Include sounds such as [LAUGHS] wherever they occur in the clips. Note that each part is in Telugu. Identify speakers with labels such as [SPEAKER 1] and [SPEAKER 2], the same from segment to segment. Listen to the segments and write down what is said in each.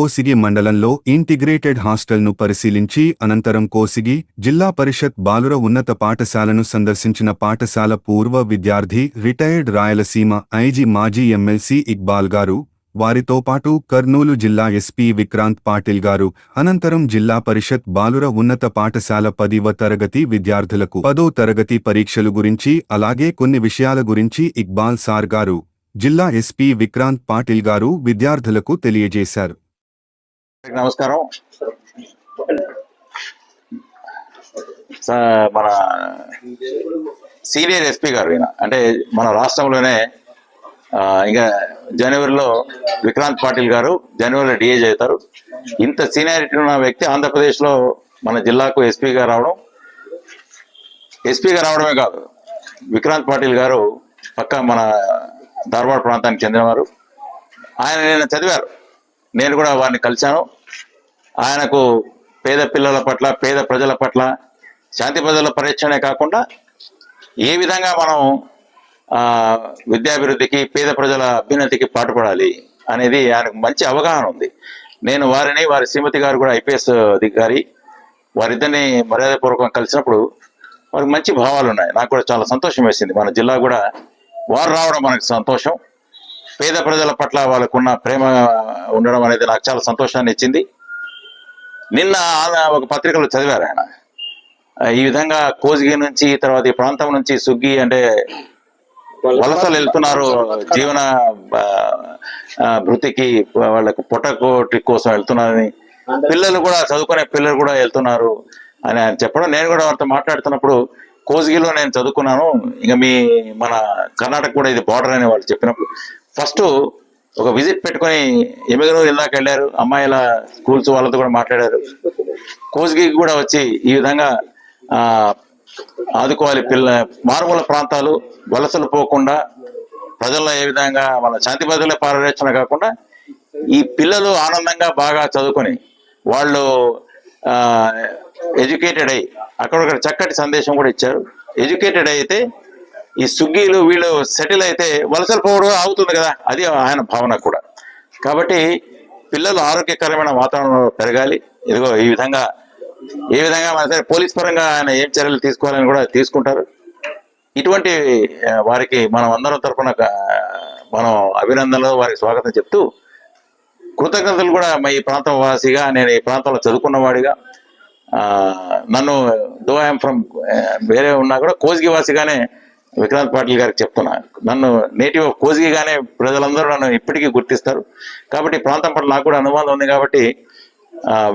[SPEAKER 1] కోసిగి మండలంలో ఇంటిగ్రేటెడ్ హాస్టల్ను పరిశీలించి అనంతరం కోసిగి జిల్లా పరిషత్ బాలుర ఉన్నత పాఠశాలను సందర్శించిన పాఠశాల పూర్వ విద్యార్థి రిటైర్డ్ రాయలసీమ ఐజీ మాజీ ఎమ్మెల్సీ ఇక్బాల్ గారు వారితో పాటు కర్నూలు జిల్లా ఎస్పీ విక్రాంత్ పాటిల్ గారు అనంతరం జిల్లా పరిషత్ బాలుర ఉన్నత పాఠశాల పదివ తరగతి విద్యార్థులకు పదో తరగతి పరీక్షలు గురించి అలాగే కొన్ని విషయాల గురించి ఇక్బాల్ సార్ గారు జిల్లా ఎస్పీ విక్రాంత్ పాటిల్ గారు విద్యార్థులకు తెలియజేశారు.
[SPEAKER 2] నమస్కారం. మన సీనియర్ ఎస్పీ గారు ఈయన. అంటే మన రాష్ట్రంలోనే ఇంకా జనవరిలో విక్రాంత్ పాటిల్ గారు జనవరిలో డిఏజ్ అవుతారు ఇంత సీనియారిటీ ఉన్న వ్యక్తి ఆంధ్రప్రదేశ్లో మన జిల్లాకు ఎస్పీగా రావడం ఎస్పీగా రావడమే కాదు. విక్రాంత్ పాటిల్ గారు పక్క మన ధార్వాడ ప్రాంతానికి చెందినవారు. ఆయన నేను చదివారు. నేను కూడా వారిని కలిశాను. ఆయనకు పేద పిల్లల పట్ల పేద ప్రజల పట్ల శాంతి ప్రజల పరిరక్షణే కాకుండా ఏ విధంగా మనం విద్యాభివృద్ధికి పేద ప్రజల అభ్యున్నతికి పాటుపడాలి అనేది ఆయనకు మంచి అవగాహన ఉంది. నేను వారిని వారి శ్రీమతి గారు కూడా ఐపీఎస్ అధికారి వారిద్దరిని మర్యాదపూర్వకంగా కలిసినప్పుడు వారికి మంచి భావాలు ఉన్నాయి నాకు కూడా చాలా సంతోషం వేసింది. మన జిల్లా కూడా వారు రావడం మనకు సంతోషం. పేద ప్రజల పట్ల వాళ్ళకున్న ప్రేమ ఉండడం అనేది నాకు చాలా సంతోషాన్ని ఇచ్చింది. నిన్న ఒక పత్రికలో చదివారు ఆయన. ఈ విధంగా కోజిగి నుంచి తర్వాత ఈ ప్రాంతం నుంచి సుగ్గి అంటే వలసలు వెళ్తున్నారు జీవన వృత్తికి ఆ, భృతికి వాళ్ళకు పొట్టకోటి కోసం వెళ్తున్నారని. పిల్లలు కూడా చదువుకునే పిల్లలు కూడా వెళ్తున్నారు అని ఆయన చెప్పడం. నేను కూడా వారితో మాట్లాడుతున్నప్పుడు కోజిగిలో నేను చదువుకున్నాను. ఇంకా మీ మన కర్ణాటక కూడా ఇది బార్డర్ అని వాళ్ళు చెప్పినప్పుడు ఫస్ట్ ఒక విజిట్ పెట్టుకొని ఎమ్మెగనూరు ఇందాక వెళ్ళారు. అమ్మాయిల స్కూల్స్ వాళ్ళతో కూడా మాట్లాడారు. కోజిగి కూడా వచ్చి ఈ విధంగా ఆదుకోవాలి పిల్ల మారుమూల ప్రాంతాలు వలసలు పోకుండా ప్రజల్లో ఏ విధంగా మన శాంతి భద్రతల పరిరక్షణ కాకుండా ఈ పిల్లలు ఆనందంగా బాగా చదువుకొని వాళ్ళు ఎడ్యుకేటెడ్ అయ్యి అక్కడొక్కడ చక్కటి సందేశం కూడా ఇచ్చారు. ఎడ్యుకేటెడ్ అయితే ఈ సుగ్గీలు వీళ్ళు సెటిల్ అయితే వలసలు పోవడం ఆగుతుంది కదా. అది ఆయన భావన కూడా. కాబట్టి పిల్లలు ఆరోగ్యకరమైన వాతావరణంలో పెరగాలి. ఇదిగో ఈ విధంగా ఏ విధంగా మన సరే పోలీస్ పరంగా ఆయన ఏం చర్యలు తీసుకోవాలని కూడా తీసుకుంటారు. ఇటువంటి వారికి మనం అందరం తరఫున మనం అభినందనలు వారికి స్వాగతం చెప్తూ కృతజ్ఞతలు కూడా మా ఈ ప్రాంతం వాసిగా నేను ఈ ప్రాంతంలో చదువుకున్నవాడిగా నన్ను దో ఐఎమ్ ఫ్రమ్ వేరే ఉన్నా కూడా కోజిగి వాసిగానే విక్రాంత్ పాటిల్ గారికి చెప్తున్నా. నన్ను నేటివ్ ఆఫ్ ప్రజలందరూ నన్ను ఇప్పటికీ గుర్తిస్తారు. కాబట్టి ప్రాంతం పట్ల నాకు కూడా అనుబంధం ఉంది కాబట్టి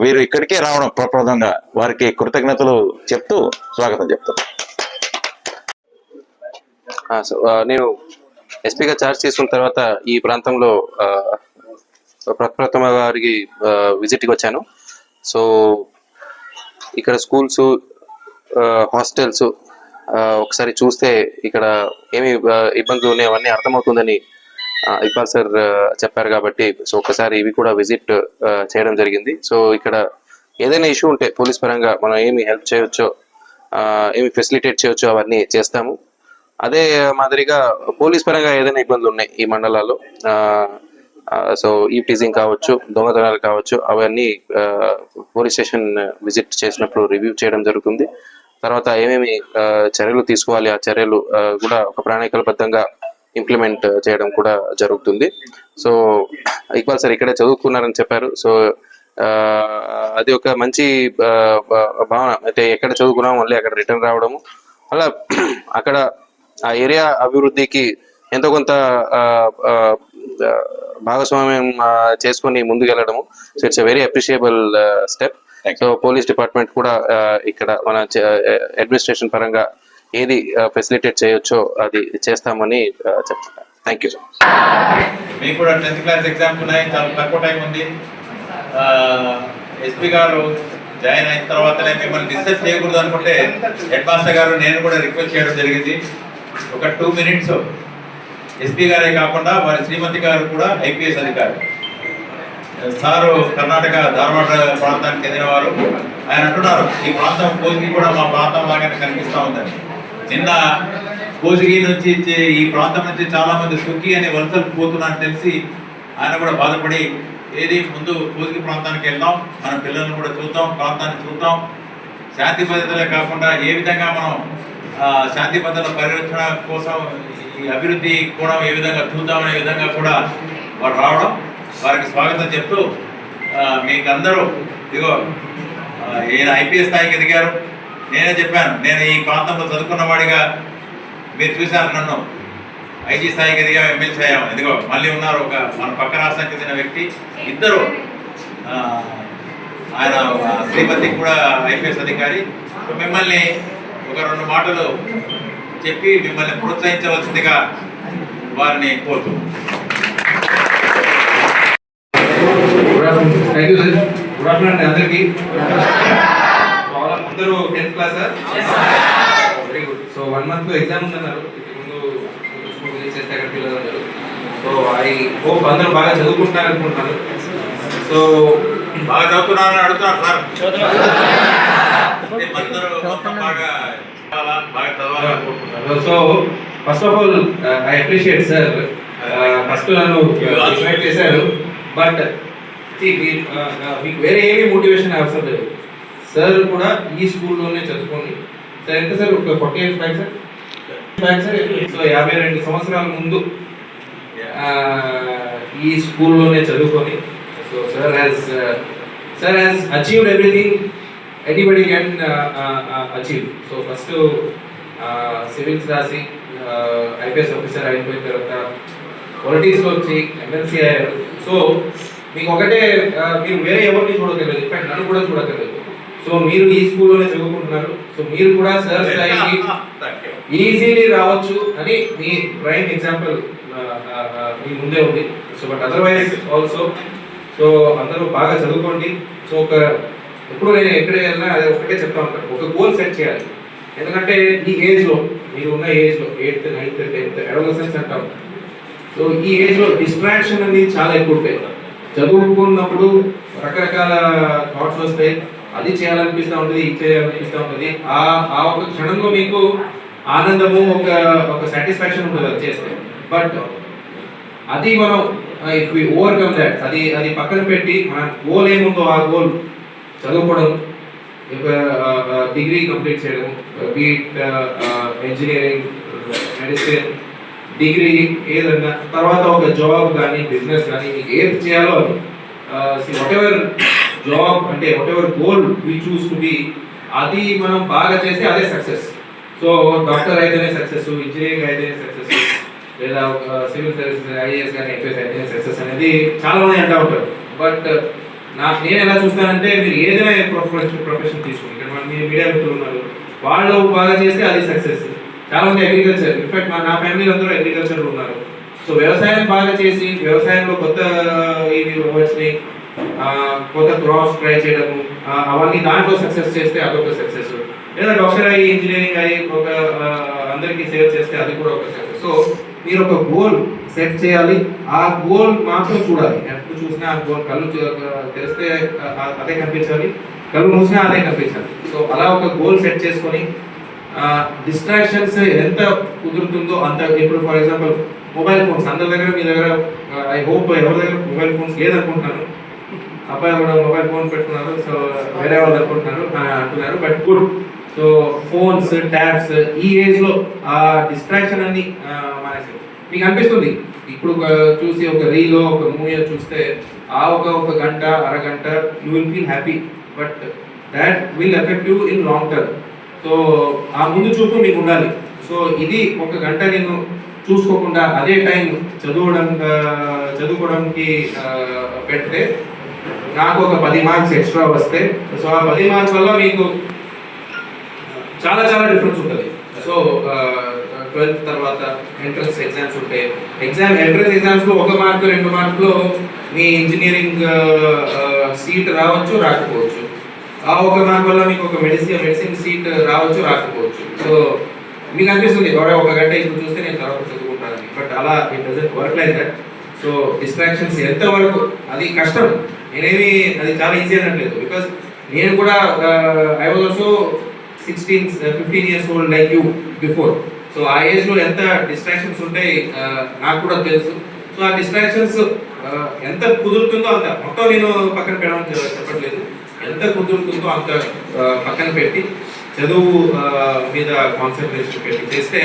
[SPEAKER 2] వీరు ఇక్కడికే రావడం ప్రప్రదంగా వారికి కృతజ్ఞతలు చెప్తూ స్వాగతం చెప్తాను
[SPEAKER 3] నేను ఎస్పీగా చార్జ్ తీసుకున్న తర్వాత ఈ ప్రాంతంలో ప్రప్రథమ గారికి విజిట్కి వచ్చాను. సో ఇక్కడ స్కూల్స్ హాస్టల్స్ ఒకసారి చూస్తే ఇక్కడ ఏమి ఇబ్బందులు ఉన్నాయి అవన్నీ అర్థమవుతుందని ఇక్బాల్ సార్ చెప్పారు కాబట్టి సో ఒకసారి ఇవి కూడా విజిట్ చేయడం జరిగింది. సో ఇక్కడ ఏదైనా ఇష్యూ ఉంటే పోలీస్ పరంగా మనం ఏమి హెల్ప్ చేయొచ్చో ఏమి ఫెసిలిటేట్ చేయొచ్చో అవన్నీ చేస్తాము. అదే మాదిరిగా పోలీస్ పరంగా ఏదైనా ఇబ్బందులు ఉన్నాయి ఈ మండలాల్లో సో ఈ టీజింగ్ కావచ్చు దొంగతనాలు కావచ్చు అవన్నీ పోలీస్ స్టేషన్ విజిట్ చేసినప్పుడు రివ్యూ చేయడం జరుగుతుంది. తర్వాత ఏమేమి చర్యలు తీసుకోవాలి ఆ చర్యలు కూడా ఒక ప్రణాళికలబద్ధంగా ఇంప్లిమెంట్ చేయడం కూడా జరుగుతుంది. సో ఇక్బాల్ సార్ ఇక్కడే చదువుకున్నారని చెప్పారు. సో అది ఒక మంచి భావన. అయితే ఎక్కడ చదువుకున్నాము మళ్ళీ అక్కడ రిటర్న్ రావడము. అలా [CLEARS THROAT] అక్కడ ఆ ఏరియా అభివృద్ధికి ఎంతో కొంత భాగస్వామ్యం చేసుకొని ముందుకెళ్ళడము. So it's very appreciable step so police department కూడా ఇక్కడ మన అడ్మినిస్ట్రేషన్ పరంగా ఏది ఫెసిలిటేట్ చేయొచ్చో అది చేస్తామని ఆ, చెప్తున్నారు. థ్యాంక్ యూ
[SPEAKER 4] మీకు కూడా టెన్త్ క్లాస్ ఎగ్జామ్స్ ఉన్నాయి చాలా తక్కువ టైం ఉంది. ఎస్పీ గారు జాయిన్ అయిన తర్వాతనే మిమ్మల్ని డిస్కస్ చేయకూడదు అనుకుంటే హెడ్ మాస్టర్ గారు నేను కూడా రిక్వెస్ట్ చేయడం జరిగింది. ఒక టూ మినిట్స్ ఎస్పీ గారే కాకుండా వారి శ్రీమతి గారు కూడా ఐపీఎస్ అధికారి. సారు కర్ణాటక ధారవాడ ప్రాంతానికి చెందినవారు. ఆయన అంటున్నారు ఈ ప్రాంతం కోసిగి కూడా మా ప్రాంతం లాగానే కనిపిస్తూ ఉందని. నిన్న కోసిగి నుంచి చే- ఈ ప్రాంతం నుంచి చాలామంది సుఖి అనే వలసలు పోతున్నారని తెలిసి ఆయన కూడా బాధపడి ఏది ముందు పూర్తి ప్రాంతానికి వెళ్దాం మన పిల్లల్ని కూడా చూద్దాం ప్రాంతాన్ని చూద్దాం. శాంతి భద్రతలే కాకుండా ఏ విధంగా మనం శాంతి భద్రతల పరిరక్షణ కోసం ఈ అభివృద్ధి కూడా ఏ విధంగా చూద్దామనే విధంగా కూడా వాడు రావడం వారికి స్వాగతం చెప్తూ మీకందరూ ఇదిగో ఈయన ఐపీఎస్ స్థాయికి ఎదిగారు. నేనే చెప్పాను నేను ఈ ప్రాంతంలో చదువుకున్నవాడిగా మీరు చూశారు నన్ను. ఐజీ స్థాయికి ఎదిగా ఎమ్మెల్సీ అయ్యాము ఇదిగో మళ్ళీ ఉన్నారు ఒక మన పక్క రాష్ట్రానికి చెందిన వ్యక్తి. ఇద్దరు ఆయన శ్రీపతికి కూడా ఐపీఎస్ అధికారి. సో మిమ్మల్ని ఒక రెండు మాటలు చెప్పి మిమ్మల్ని ప్రోత్సహించవలసిందిగా వారిని కోరుతున్నాను
[SPEAKER 5] good afternoon thank you sir good afternoon అండి అందరికి. అందరూ tenth class? Sir very good so one month exam ఉందన్నారు. ముందు చేస్తే పిల్లలు సో ఐ హోప్ అందరూ బాగా చదువుకుంటున్నారు అనుకుంటున్నాను సో
[SPEAKER 4] బాగా చదువుతున్నారని అడుగుతున్నారు sir
[SPEAKER 5] so first of all I appreciate sir first నన్ను ఇన్వైట్ చేశారు. బట్ మీకు వేరే ఏమీ మోటివేషన్ అవసరం లేదు. సార్ కూడా ఈ స్కూల్లోనే చదువుకొని సార్ ఎంత సార్? ఒక forty years back sir? Back sir? So యాభై రెండు సంవత్సరాల ముందు ఈ స్కూల్లోనే చదువుకొని so sir has sir has achieved everything anybody can achieve so first civils రాసి ఐపీఎస్ ఆఫీసర్ అయిపోయిన తర్వాత పొలిటిక్స్లో వచ్చి ఎమ్మెల్సీ అయ్యారు సో మీకు ఒకటే మీరు వేరే ఎవరిని చూడగలరు ఇన్ఫాక్ట్ నన్ను కూడా చూడగలరు సో మీరు ఈ స్కూల్లోనే చదువుకుంటున్నారు. సో మీరు కూడా సార్ [LAUGHS] స్థాయికి. ఈజీలీ రావచ్చు అని మీ ప్రైమ్ ఎగ్జాంపుల్ మీ ముందే ఉంది. So but otherwise also so అందరూ బాగా చదువుకోండి. సో ఒక ఎప్పుడు నేను ఎక్కడ వెళ్ళినా అదే ఒకటే చెప్తా ఉంటాను ఒక గోల్ సెట్ చేయాలి. ఎందుకంటే ఈ ఏజ్లో మీరు ఉన్న ఏజ్లో ఎయిత్ నైన్త్ టెన్త్ అడోలసెన్స్ అంటాం. సో ఈ ఏజ్లో డిస్ట్రాక్షన్ అనేది చాలా ఎక్కువ ఉంటాయి. చదువుకున్నప్పుడు రకరకాల థాట్స్ వస్తాయి అది చేయాలనిపిస్తూ ఉంటుంది ఇది చేయాలనిపిస్తూ ఉంటుంది. ఆ ఆ ఒక క్షణంలో మీకు ఆనందము ఒక ఒక సాటిస్ఫాక్షన్ ఉంటుంది అది చేస్తే. బట్ అది మనం ఇఫ్ వి ఓవర్కమ్ దాట్ అది అది పక్కన పెట్టి మన గోల్ ఏముందో ఆ గోల్ చదువుకోవడం డిగ్రీ కంప్లీట్ చేయడం బీట్ ఇంజనీరింగ్ మెడిసిన్ డిగ్రీ ఏదన్నా తర్వాత ఒక జాబ్ కానీ బిజినెస్ కానీ మీకు ఏది చేయాలో వాట్ ఎవర్ జాబ్ అంటే whatever goal we choose to be అది మనం బాగా చేస్తే అదే సక్సెస్ సో డాక్టర్ అయితేనే సక్సెస్ ఇంజనీరింగ్ అయితేనే సక్సెస్ లేదా సివిల్ సర్వీస్ ఐఏఎస్ కానీ ఎఫ్ఎస్ అయితేనే సక్సెస్ అనేది చాలా మంది అంటూ ఉంటారు. బట్ నాకు నేను ఎలా చూస్తానంటే మీరు ఏదైనా ప్రొఫెషన్ ప్రొఫెషన్ తీసుకోండి ఇక్కడ మన మీడియా మిత్రులు ఉన్నారు వాళ్ళు బాగా చేస్తే అది సక్సెస్ చాలా మంది అగ్రికల్చర్ ఇన్ఫాక్ట్ మా నా ఫ్యామిలీ అందరూ అగ్రికల్చర్ ఉన్నారు. సో వ్యవసాయం బాగా చేసి వ్యవసాయంలో కొత్త ఇవి వచ్చినాయి. కొత్త క్రాప్స్ ట్రై చేయడము. అవన్నీ దాంట్లో సక్సెస్ చేస్తే అదొక సక్సెస్ లేదా డాక్టర్ అయ్యి ఇంజనీరింగ్ అయ్యి ఒక అందరికీ సేవ్ చేస్తే అది కూడా ఒక సక్సెస్ సో మీరు ఒక గోల్ సెట్ చేయాలి. ఆ గోల్ మాత్రం చూడాలి. ఎప్పుడు చూసినా ఆ గోల్ కళ్ళు తెలిస్తే అదే కనిపించాలి. కళ్ళు మూసినా అదే కనిపించాలి. సో అలా ఒక గోల్ సెట్ చేసుకొని డిస్ట్రాక్షన్స్ ఎంత కుదురుతుందో అంత ఇప్పుడు ఫర్ ఎగ్జాంపుల్ మొబైల్ ఫోన్స్ అందరి దగ్గర మీ దగ్గర ఐ హోప్ ఎవరి దగ్గర మొబైల్ ఫోన్స్ లేదనుకుంటున్నాను అబ్బాయి కూడా మొబైల్ ఫోన్ పెట్టుకున్నారు సో వేరే వాళ్ళు అనుకుంటున్నారు అంటున్నారు but good so phones tabs ఈ ఏజ్లో ఆ డిస్ట్రాక్షన్ అన్ని ఆ, మానేసి మీకు అనిపిస్తుంది? ఇప్పుడు చూసి ఒక రీలో ఒక మూవీ చూస్తే ఆ ఒక ఒక గంట అరగంట you will feel happy but that will affect you in long term so ఆ ముందు చూపు మీకు ఉండాలి. సో ఇది ఒక గంట నేను చూసుకోకుండా అదే టైం చదవడం చదువుకోవడానికి పెడితే నాకు ఒక పది మార్క్స్ ఎక్స్ట్రా వస్తే సో ఆ పది మార్క్స్ వల్ల మీకు చాలా చాలా డిఫరెన్స్ ఉంటుంది. సో ట్వెల్త్ తర్వాత ఎంట్రన్స్ ఎగ్జామ్స్ ఉంటాయి ఎగ్జామ్ ఎంట్రన్స్ ఎగ్జామ్స్లో ఒక మార్క్ రెండు మార్కులో మీ ఇంజనీరింగ్ సీట్ రావచ్చు రాకపోవచ్చు. ఆ ఒక మార్క్ వల్ల మీకు ఒక మెడిసిన్ మెడిసిన్ సీట్ రావచ్చు రాకపోవచ్చు. సో మీకు అనిపిస్తుంది "ఒరే, ఒక గంట ఇప్పుడు చూస్తే నేను తర్వాత చదువుకుంటానని. బట్ అలా it doesn't work like that so distractions ఎంత వరకు అది కష్టం. నేనేమి అది చాలా ఈజీ అనట్లేదు. బికాస్ నేను కూడా I was also sixteen fifteen years old like you before so ఆ ఏజ్లో ఎంత డిస్ట్రాక్షన్స్ ఉంటాయి నాకు కూడా తెలుసు. సో ఆ డిస్ట్రాక్షన్స్ ఎంత కుదురుతుందో అంత. మొత్తం నేను పక్కన పెట్టడం చెప్పట్లేదు. ఎంత కుదురుతుందో అంత పక్కన పెట్టి చదువు ఆ, మీద కాన్సన్ట్రేషన్ పెట్టి చేస్తే